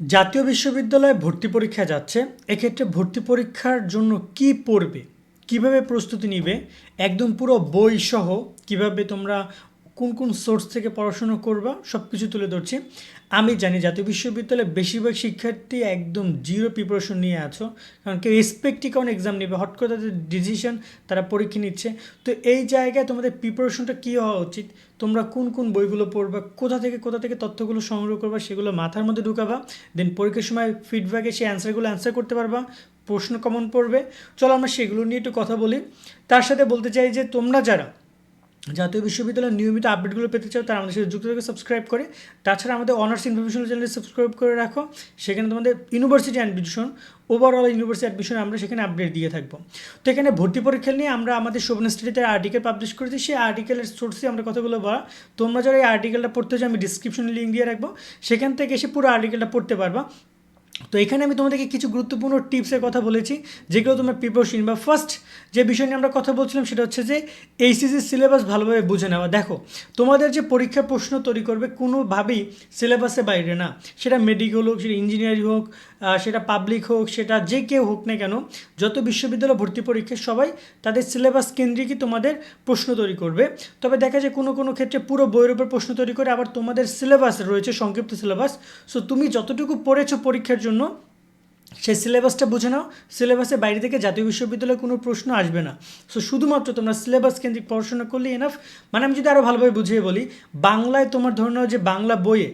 জাতীয় বিশ্ববিদ্যালয়ে ভর্তি পরীক্ষা যাচ্ছে, এক্ষেত্রে ভর্তি পরীক্ষার জন্য কি পড়বে, কীভাবে প্রস্তুতি নিবে, একদম পুরো বই সহ কীভাবে তোমরা কোন কোন সোর্স থেকে পড়াশোনা করবা সব কিছু তুলে ধরছি। আমি জানি জাতীয় বিশ্ববিদ্যালয়ে বেশিরভাগ শিক্ষার্থী একদম জিরো প্রিপারেশন নিয়ে আছো, কারণ কেউ এক্সপেক্টই কারণ এক্সাম নেবে হট করে তাদের ডিসিশন তারা পরীক্ষা নিচ্ছে। তো এই জায়গায় তোমাদের প্রিপারেশনটা কী হওয়া উচিত? তোমরা কোন কোন বইগুলো পড়বা, কোথা থেকে কোথা থেকে তথ্যগুলো সংগ্রহ করবা, সেগুলো মাথার মধ্যে ঢুকাবা দেন পরীক্ষার সময় ফিডব্যাকে সেই অ্যান্সারগুলো অ্যান্সার করতে পারবা, প্রশ্ন কমন পড়বে। চলো আমরা সেগুলো নিয়ে একটু কথা বলি। তার সাথে বলতে চাই যে তোমরা যারা জাতীয় বিশ্ববিদ্যালয়ের নিয়মিত আপডেটগুলো পেতে চাও, তারা আমাদের সাথে যুক্ত থেকে সাবস্ক্রাইব করে। তাছাড়া আমাদের অনার্স ইনফরমেশন চ্যানেলে সাবস্ক্রাইব করে রাখো। সেখানে তোমাদের university admission overall university admission আমরা সেখানে আপডেট দিয়ে থাকব। তো এখানে ভর্তি পরীক্ষা নিয়ে আমরা আমাদের শোভন স্টাডিতে আর্টিকেল পাবলিশ করেছি। সেই আর্টিকেলের সোর্সে আমরা কথাগুলো বলা, তোমরা যারা এই আর্টিকেলটা পড়তে চাও, আমি ডিসক্রিপশনে লিঙ্ক দিয়ে রাখব। সেখান থেকে এসে পুরো আর্টিকেলটা পড়তে পারবা। তো এখানে আমি তোমাদেরকে কিছু গুরুত্বপূর্ণ টিপসের কথা বলেছি, যেগুলো তোমার প্রিপারেশন বা ফার্স্ট যে বিষয় নিয়ে আমরা কথা বলছিলাম সেটা হচ্ছে যে এইচএসির সিলেবাস ভালোভাবে বুঝে নেওয়া। দেখো, তোমাদের যে পরীক্ষার প্রশ্ন তৈরি করবে কোনোভাবেই সিলেবাসের বাইরে না। সেটা মেডিকেল হোক, সেটা ইঞ্জিনিয়ারিং হোক সেটা পাবলিক হোক, সেটা যে কেউ হোক না কেন, যত বিশ্ববিদ্যালয় ভর্তি পরীক্ষায় সবাই তাদের সিলেবাস কেন্দ্রিকই তোমাদের প্রশ্ন তৈরি করবে। তবে দেখা যায় কোনো কোনো ক্ষেত্রে পুরো বইয়ের উপর প্রশ্ন তৈরি করে আবার তোমাদের সিলেবাস রয়েছে, সংক্ষিপ্ত সিলেবাস সো তুমি যতটুকু পড়েছো পরীক্ষার জন্য সেই সিলেবাসটা বুঝে নাও। সিলেবাসের বাইরে থেকে জাতীয় বিশ্ববিদ্যালয়ে কোনো প্রশ্ন আসবে না। সো শুধুমাত্র তোমরা সিলেবাস কেন্দ্রিক পড়াশোনা করলে এনাফ মানে আমি যদি আরও ভালোভাবে বুঝিয়ে বলি, বাংলায় তোমার ধরে নাও যে বাংলা বইয়ে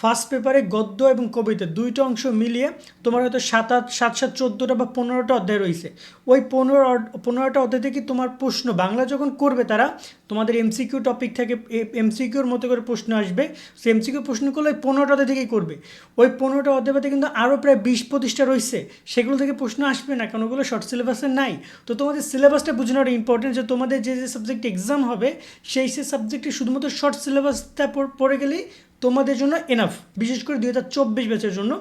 ফার্স্ট পেপারে গদ্য এবং কবিতা দুইটা অংশ মিলিয়ে তোমার হয়তো সাত আট, সাত সাত, চোদ্দোটা বা পনেরোটা অধ্যায় রয়েছে। ওই পনেরো পনেরোটা অধ্যায় থেকে তোমার প্রশ্ন, বাংলা যখন করবে তারা, তোমাদের এমসিকিউ টপিক থেকে এমসিকিউর মতো করে প্রশ্ন আসবে। সে এমসিকিউ প্রশ্ন করলে ওই পনেরোটা অধ্যায় থেকেই করবে। ওই পনেরোটা অধ্যায় পাতে কিন্তু আরও প্রায় বিশ পঁচিশটা রয়েছে। সেগুলো থেকে প্রশ্ন আসবে না, কারণ ওগুলো শর্ট সিলেবাসে নাই। তো তোমাদের সিলেবাসটা বুঝে নেওয়াটা ইম্পর্টেন্ট যে তোমাদের যে যে সাবজেক্ট এক্সাম হবে, সেই সেই সাবজেক্টে শুধুমাত্র শর্ট সিলেবাসটা পড়ে গেলেই তোমাদের জন্য এনাফ বিশেষ করে দুই হাজার চব্বিশ ব্যাচের জন্য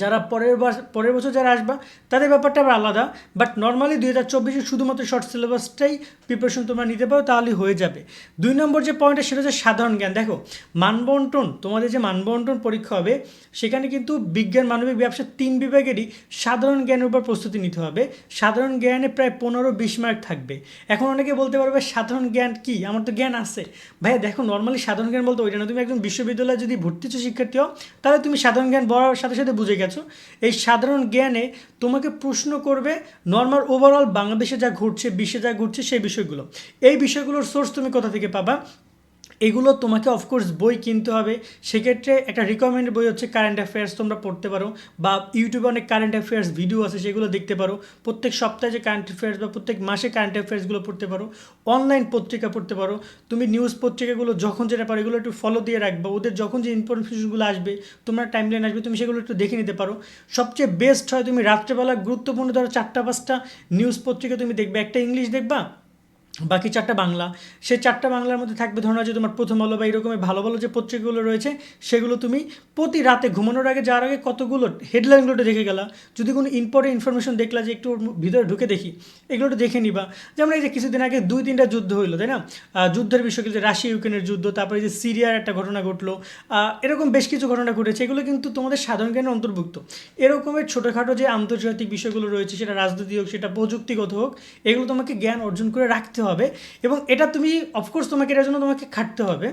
যারা পরের পরের বছর যারা আসবা, তাদের ব্যাপারটা আবার আলাদা। বাট নর্মালি দুই হাজার চব্বিশে শুধুমাত্র শর্ট সিলেবাসটাই প্রিপারেশন তোমরা নিতে পারো, তাহলেই হয়ে যাবে। দুই নম্বর যে পয়েন্টটা সেটা হচ্ছে সাধারণ জ্ঞান। দেখো, মানবন্টন, তোমাদের যে মানবন্টন পরীক্ষা হবে, সেখানে কিন্তু বিজ্ঞান, মানবিক ব্যবসা তিন বিভাগেরই সাধারণ জ্ঞানের উপর প্রস্তুতি নিতে হবে। সাধারণ জ্ঞানে প্রায় পনেরো বিশ মার্ক থাকবে। এখন অনেকে বলতে পারবে, সাধারণ জ্ঞান কি? আমার তো জ্ঞান আছে। ভাইয়া দেখো নর্মালি সাধারণ জ্ঞান বলতে ওইটা না। তুমি একজন বিশ্ববিদ্যালয়ে যদি ভর্তি শিক্ষার্থী হও, তাহলে তুমি সাধারণ জ্ঞান বলার সাথে সাথে বুঝে গেছো? এই সাধারণ জ্ঞানে তোমাকে প্রশ্ন করবে নর্মাল ওভারঅল বাংলাদেশে যা ঘটছে, বিশ্বে যা ঘটছে সেই বিষয়গুলো। এই বিষয়গুলোর সোর্স তুমি কোথা থেকে পাবা? এগুলো তোমাকে অফকোর্স বই কিনতে হবে। সেক্ষেত্রে একটা রিকমেন্ডেড বই হচ্ছে কারেন্ট অ্যাফেয়ার্স তোমরা পড়তে পারো। বা ইউটিউবে অনেক কারেন্ট অ্যাফেয়ার্স ভিডিও আছে, সেগুলো দেখতে পারো। প্রত্যেক সপ্তাহে যে কারেন্ট অ্যাফেয়ার্স বা প্রত্যেক মাসে কারেন্ট অ্যাফেয়ার্সগুলো পড়তে পারো। অনলাইন পত্রিকা পড়তে পারো। তুমি নিউজ পত্রিকাগুলো যখন যেটা পারো, এগুলো একটু ফলো দিয়ে রাখবা। ওদের যখন যে ইনফরমেশনগুলো আসবে, তোমার টাইম লাইন আসবে, তুমি সেগুলো একটু দেখে নিতে পারো। সবচেয়ে বেস্ট হয় তুমি রাত্রেবেলা গুরুত্বপূর্ণ ধরো চারটা, পাঁচটা নিউজ পত্রিকা তুমি দেখবে। একটা ইংলিশ দেখবা বাকি চারটা বাংলা। সে চারটা বাংলার মধ্যে থাকবে ধরো যে তোমার প্রথম আলো বা এরকমের ভালো ভালো যে পত্রিকাগুলো রয়েছে, সেগুলো তুমি প্রতি রাতে ঘুমানোর আগে, যাওয়ার আগে কতগুলো হেডলাইনগুলো দেখে গেলা। যদি কোনো ইম্পর্টেন্ট ইনফরমেশন দেখলা যে একটু ভিতরে ঢুকে দেখি, এগুলো দেখে নিবা। যেমন এই যে কিছুদিন আগে দুই, তিনটা যুদ্ধ হইল, তাই না? যুদ্ধের বিষয় যে রাশিয়া ইউক্রেনের যুদ্ধ, তারপরে যে সিরিয়ার একটা ঘটনা ঘটলো। এরকম বেশ কিছু ঘটনা ঘটেছে, এগুলো কিন্তু তোমাদের সাধারণ জ্ঞানের অন্তর্ভুক্ত। এরকমের ছোটোখাটো যে আন্তর্জাতিক বিষয়গুলো রয়েছে, সেটা রাজনীতি হোক, সেটা প্রযুক্তিগত হোক, এগুলো তোমাকে জ্ঞান অর্জন করে রাখতে হবে এবং এটা তুমি অফকোর্স তোমাকে এটার জন্য তোমাকে খাটতে হবে।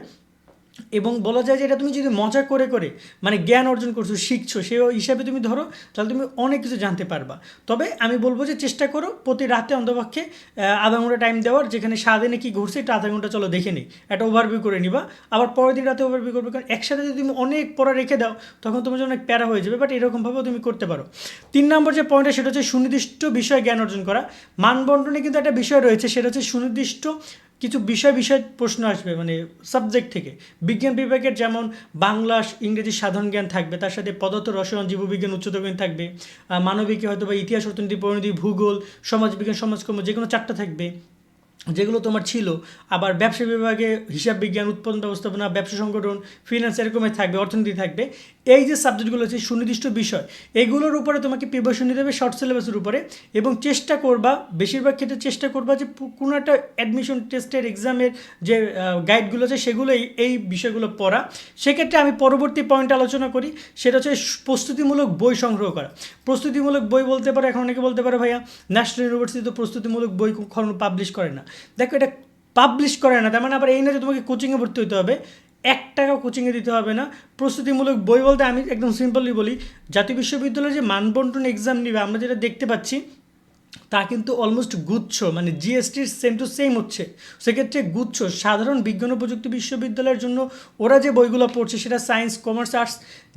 এবং বলা যায় যে এটা তুমি যদি মজা করে করে মানে জ্ঞান অর্জন করছ, শিখছো, সে হিসাবে তুমি ধরো, তাহলে তুমি অনেক কিছু জানতে পারবা। তবে আমি বলব যে চেষ্টা করো, প্রতি রাতে অন্তপক্ষে আধা ঘণ্টা টাইম দেওয়ার, যেখানে সারাদিনে কী ঘুরছে, এটা আধা ঘণ্টা চলো দেখে নিই। একটা ওভারভিউ করে নিবা। আবার পরের দিন রাতে ওভারভিউ করবে, কারণ একসাথে যদি তুমি অনেক পড়া রেখে দাও, তখন তোমার জন্য অনেক প্যারা হয়ে যাবে বাট এরকমভাবেও তুমি করতে পারো। তিন নম্বর যে পয়েন্টটা সেটা হচ্ছে সুনির্দিষ্ট বিষয় জ্ঞান অর্জন করা। মানবন্টনে কিন্তু একটা বিষয় রয়েছে, সেটা হচ্ছে সুনির্দিষ্ট কিছু বিষয় বিষয় প্রশ্ন আসবে মানে সাবজেক্ট থেকে। বিজ্ঞান বিভাগের যেমন বাংলা, ইংরেজি সাধারণ জ্ঞান থাকবে, তার সাথে পদার্থ, রসায়ন, জীববিজ্ঞান, উচ্চতর জ্ঞান থাকবে। মানবিকে হয়তো বা ইতিহাস, অর্থনীতি, পরিণতি, ভূগোল, সমাজবিজ্ঞান, সমাজকর্ম যে কোনো চারটা থাকবে। যেগুলো তোমার ছিল, আবার ব্যবসা বিভাগে হিসাব বিজ্ঞান, উৎপাদন ব্যবস্থাপনা, ব্যবসা সংগঠন ফিনান্স এরকমের থাকবে, অর্থনীতি থাকবে। এই যে সাবজেক্টগুলো আছে, সুনির্দিষ্ট বিষয়, এগুলোর উপরে তোমাকে প্রিপারেশন নিতে হবে শর্ট সিলেবাসের উপরে এবং চেষ্টা করবা, বেশিরভাগ ক্ষেত্রে চেষ্টা করবা যে কোনো একটা অ্যাডমিশন টেস্টের এক্সামের যে গাইডগুলো আছে সেগুলো এই- এই বিষয়গুলো পড়া। সেক্ষেত্রে আমি পরবর্তী পয়েন্ট আলোচনা করি, সেটা হচ্ছে প্রস্তুতিমূলক বই সংগ্রহ করা। প্রস্তুতিমূলক বই বলতে পারো, এখন অনেকে বলতে পারে ভাইয়া ন্যাশনাল ইউনিভার্সিটি তো প্রস্তুতিমূলক বই কখনো পাবলিশ করে না। দেখো এটা পাবলিশ করে না, তার মানে আবার এই না যে তোমাকে কোচিংয়ে ভর্তি হতে হবে, এক টাকা কোচিংয়ে দিতে হবে না। প্রস্তুতিমূলক বই বলতে আমি একদম সিম্পলি বলি, জাতীয় বিশ্ববিদ্যালয়ে যে মানবন্টন এক্সাম নিবে, আমরা যেটা দেখতে পাচ্ছি তা কিন্তু অলমোস্ট গুচ্ছ মানে জিএসটির সেম টু সেম হচ্ছে। সেক্ষেত্রে গুচ্ছ, সাধারণ বিজ্ঞান ও প্রযুক্তি বিশ্ববিদ্যালয়ের জন্য ওরা যে বইগুলো পড়ছে, সেটা সায়েন্স কমার্স আর্টস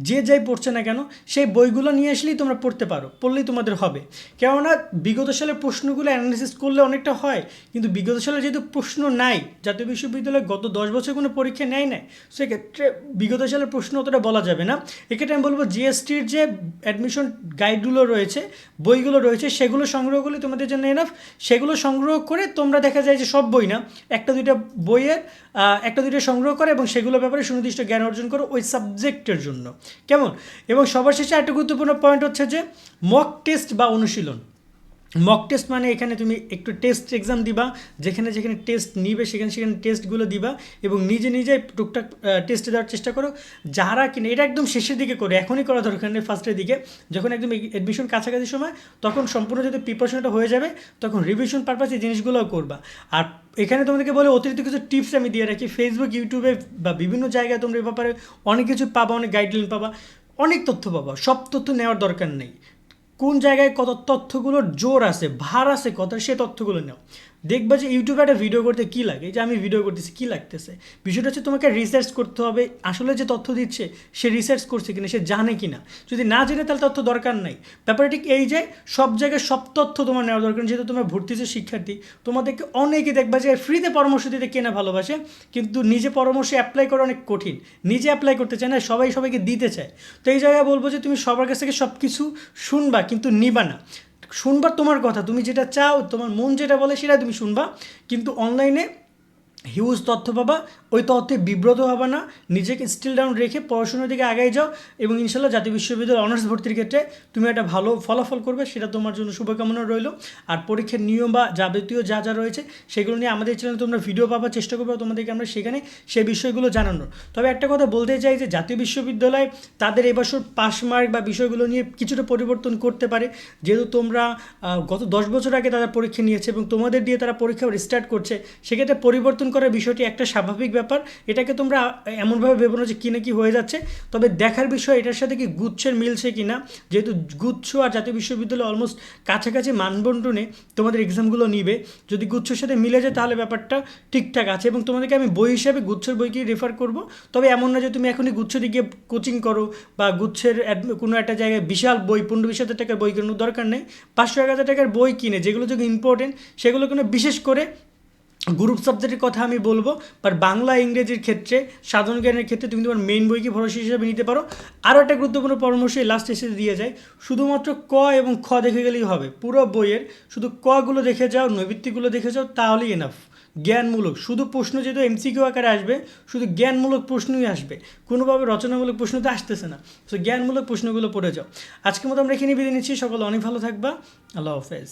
যে যাই পড়ছে না কেন, সেই বইগুলো নিয়ে আসলেই তোমরা পড়তে পারো, পড়লেই তোমাদের হবে। কেননা বিগত সালের প্রশ্নগুলো অ্যানালিসিস করলে অনেকটা হয়, কিন্তু বিগত সালে যেহেতু প্রশ্ন নাই, জাতীয় বিশ্ববিদ্যালয় গত দশ বছর কোনো পরীক্ষা নেয় না সেক্ষেত্রে বিগত সালের প্রশ্ন অতটা বলা যাবে না। এক্ষেত্রে আমি বলব জিএসটির যে অ্যাডমিশন গাইডগুলো রয়েছে, বইগুলো রয়েছে, সেগুলো সংগ্রহ করলে তোমাদের জন্য এনাফ সেগুলো সংগ্রহ করে তোমরা দেখা যায় যে সব বই না, একটা দুইটা বইয়ের একটা দুইটা সংগ্রহ করে এবং সেগুলোর ব্যাপারে সুনির্দিষ্ট জ্ঞান অর্জন করো ওই সাবজেক্টের জন্য। কেমন? এবং সবার শেষে একটা গুরুত্বপূর্ণ পয়েন্ট হচ্ছে যে মক টেস্ট বা অনুশীলন। মক টেস্ট মানে এখানে তুমি একটু টেস্ট এক্সাম দিবা, যেখানে যেখানে টেস্ট নিবে, সেখানে সেখানে টেস্টগুলো দিবা এবং নিজে নিজে টুকটাক টেস্টে দেওয়ার চেষ্টা করো। যারা কিনে, এটা একদম শেষের দিকে করে, এখনই করা দরকার নেই ফার্স্টের দিকে। যখন একদম অ্যাডমিশন কাছাকাছি সময়, তখন সম্পূর্ণ যদি প্রিপারেশনটা হয়ে যাবে, তখন রিভিশন পারপাস এই জিনিসগুলোও করবা। আর এখানে তোমাদেরকে বলে অতিরিক্ত কিছু টিপস আমি দিয়ে রাখি। ফেসবুক ইউটিউবে বা বিভিন্ন জায়গায় তোমরা এ ব্যাপারে অনেক কিছু পাবা, অনেক গাইডলাইন পাবা, অনেক তথ্য পাবা, সব তথ্য নেওয়ার দরকার নেই। কোন জায়গায় কত তথ্যগুলোর জোর আছে ভার আছে কত সে তথ্যগুলো নাও। দেখবা যে ইউটিউবে একটা ভিডিও করতে কী লাগে? যে আমি ভিডিও করতেছি, কী লাগতেছে? বিষয়টা হচ্ছে তোমাকে রিসার্চ করতে হবে, আসলে যে তথ্য দিচ্ছে, সে রিসার্চ করছে কিনা, সে জানে কি না যদি না জেনে, তাহলে তথ্য দরকার নাই। ব্যাপারটা ঠিক এই যে, সব জায়গায় সব তথ্য তোমার নেওয়া দরকার যেহেতু তোমার ভর্তি যে শিক্ষার্থী, তোমাদেরকে অনেকে দেখবা যে ফ্রিতে পরামর্শ দিতে কেনা ভালোবাসে, কিন্তু নিজে পরামর্শ অ্যাপ্লাই করা অনেক কঠিন। নিজে অ্যাপ্লাই করতে চায় না, সবাই সবাইকে দিতে চায়। তো এই জায়গায় বলব যে, তুমি সবার কাছ থেকে সব কিছু শুনবা, কিন্তু নিবা না। শুনবা তোমার কথা, তুমি যেটা চাও, তোমার মন যেটা বলে সেটা তুমি শুনবা। কিন্তু অনলাইনে হিউজ তথ্য পাবা, ওই তথ্যে বিব্রত হবে না, নিজেকে স্টিল ডাউন রেখে পড়াশোনার দিকে আগাই যাও এবং ইনশাল্লাহ জাতীয় বিশ্ববিদ্যালয় অনার্স ভর্তির ক্ষেত্রে তুমি একটা ভালো ফলাফল করবে, সেটা তোমার জন্য শুভকামনা রইল। আর পরীক্ষার নিয়ম বা যাবতীয় যা যা রয়েছে, সেগুলো নিয়ে আমাদের চ্যানেলে তোমরা ভিডিও পাবার চেষ্টা করবে তোমাদেরকে আমরা সেখানে সেই বিষয়গুলো জানানোর। তবে একটা কথা বলতে চাই যে জাতীয় বিশ্ববিদ্যালয় তাদের এবছর পাস মার্ক বা বিষয়গুলো নিয়ে কিছুটা পরিবর্তন করতে পারে। যেহেতু তোমরা গত দশ বছর আগে তারা পরীক্ষা নিয়েছে এবং তোমাদের দিয়ে তারা পরীক্ষা স্টার্ট করছে, সেক্ষেত্রে পরিবর্তন করার বিষয়টি একটা স্বাভাবিক ব্যাপার। এটাকে তোমরা এমনভাবে ভেবো না যে কী না কি হয়ে যাচ্ছে। তবে দেখার বিষয় এটার সাথে কি গুচ্ছের মিলছে কি না যেহেতু গুচ্ছ আর জাতীয় বিশ্ববিদ্যালয় অলমোস্ট কাছাকাছি মানবন্টনে তোমাদের এক্সামগুলো নিবে। যদি গুচ্ছের সাথে মিলে যায় তাহলে ব্যাপারটা ঠিকঠাক আছে এবং তোমাদেরকে আমি বই হিসাবে গুচ্ছের বইকেই রেফার করব। তবে এমন না যে তুমি এখনই গুচ্ছ দিকে কোচিং করো বা গুচ্ছের কোনো একটা জায়গায় বিশাল বই, পনেরো বিশ হাজার টাকার বই কেনার দরকার নেই। পাঁচশো এক হাজার টাকার বই কিনে, যেগুলো যদি ইম্পর্টেন্ট সেগুলো কোনো বিশেষ করে গ্রুপ সাবজেক্টের কথা আমি বলব বাট বাংলা, ইংরেজির ক্ষেত্রে, সাধারণ জ্ঞানের ক্ষেত্রে তুমি তোমার মেইন বইকে ভরসা হিসেবে নিতে পারো। আরও একটা গুরুত্বপূর্ণ পরামর্শ লাস্ট এসে দিয়ে যায়, শুধুমাত্র ক এবং খ দেখে গেলেই হবে। পুরো বইয়ের শুধু কগুলো দেখে যাও নৈবৃত্তিগুলো দেখে যাও, তাহলেই এনাফ জ্ঞানমূলক, শুধু প্রশ্ন যেহেতু এমসিকিউ আকারে আসবে, শুধু জ্ঞানমূলক প্রশ্নই আসবে। কোনোভাবে রচনামূলক প্রশ্ন তো আসতেছে না। সো জ্ঞানমূলক প্রশ্নগুলো পড়ে যাও। আজকের মতো আমরা এখানে বিদায় নিচ্ছি। সকলে অনেক ভালো থাকবা। আল্লাহ হাফেজ।